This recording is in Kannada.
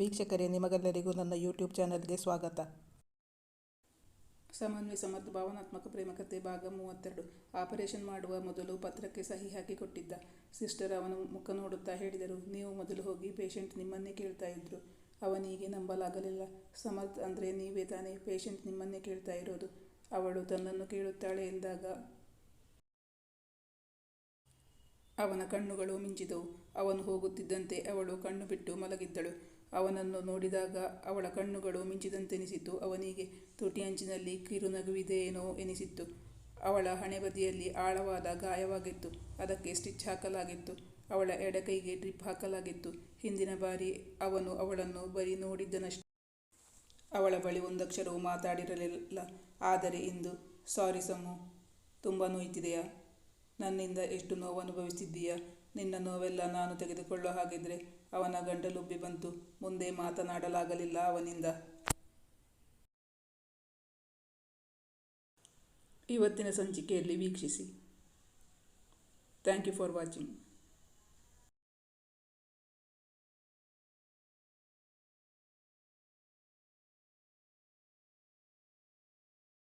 ವೀಕ್ಷಕರೇ, ನಿಮಗೆಲ್ಲರಿಗೂ ನನ್ನ ಯೂಟ್ಯೂಬ್ ಚಾನಲ್ಗೆ ಸ್ವಾಗತ. ಸಮನ್ವಯ ಸಮರ್ಥ, ಭಾವನಾತ್ಮಕ ಪ್ರೇಮಕತೆ ಭಾಗ ಮೂವತ್ತೆರಡು. ಆಪರೇಷನ್ ಮಾಡುವ ಮೊದಲು ಪತ್ರಕ್ಕೆ ಸಹಿ ಹಾಕಿಕೊಟ್ಟಿದ್ದ ಸಿಸ್ಟರ್ ಅವನು ಮುಖ ನೋಡುತ್ತಾ ಹೇಳಿದರು, ನೀವು ಮೊದಲು ಹೋಗಿ ಪೇಷಂಟ್ ನಿಮ್ಮನ್ನೇ ಕೇಳ್ತಾ ಇದ್ರು. ಅವನಿಗೆ ನಂಬಲಾಗಲಿಲ್ಲ. ಸಮರ್ಥ್ ಅಂದರೆ ನೀವೇ ತಾನೇ ಪೇಷಂಟ್ ನಿಮ್ಮನ್ನೇ ಕೇಳ್ತಾ ಇರೋದು. ಅವಳು ತನ್ನನ್ನು ಕೇಳುತ್ತಾಳೆ ಎಂದಾಗ ಅವನ ಕಣ್ಣುಗಳು ಮಿಂಚಿದವು. ಅವನು ಹೋಗುತ್ತಿದ್ದಂತೆ ಅವಳು ಕಣ್ಣು ಬಿಟ್ಟು ಮಲಗಿದ್ದಳು. ಅವನನ್ನು ನೋಡಿದಾಗ ಅವಳ ಕಣ್ಣುಗಳು ಮಿಂಚಿದಂತೆನಿಸಿತು. ಅವನಿಗೆ ತುಟಿಯಂಚಿನಲ್ಲಿ ಕಿರುನಗುವಿದೆಯೇನೋ ಎನಿಸಿತ್ತು. ಅವಳ ಹಣೆಬದಿಯಲ್ಲಿ ಆಳವಾದ ಗಾಯವಾಗಿತ್ತು. ಅದಕ್ಕೆ ಸ್ಟಿಚ್ ಹಾಕಲಾಗಿತ್ತು. ಅವಳ ಎಡಕೈಗೆ ಡ್ರಿಪ್ ಹಾಕಲಾಗಿತ್ತು. ಹಿಂದಿನ ಬಾರಿ ಅವನು ಅವಳನ್ನು ಬರೀ ನೋಡಿದ್ದನಷ್ಟೇ. ಅವಳ ಬಳಿ ಒಂದಕ್ಷರವೂ ಮಾತಾಡಿರಲಿಲ್ಲ. ಆದರೆ ಇಂದು, ಸಾರಿ ಸಮು, ತುಂಬ ನೋಯ್ತಿದೆಯಾ? ನನ್ನಿಂದ ಎಷ್ಟು ನೋವು ಅನುಭವಿಸಿದ್ದೀಯ? ನಿನ್ನ ನೋವೆಲ್ಲ ನಾನು ತೆಗೆದುಕೊಳ್ಳೋ ಹಾಗಿದ್ರೆ ಅವನ ಗಂಟಲುಬ್ಬಿ ಬಂತು. ಮುಂದೆ ಮಾತನಾಡಲಾಗಲಿಲ್ಲ ಅವನಿಂದ. ಇವತ್ತಿನ ಸಂಚಿಕೆಯಲ್ಲಿ ವೀಕ್ಷಿಸಿ. Thank you for watching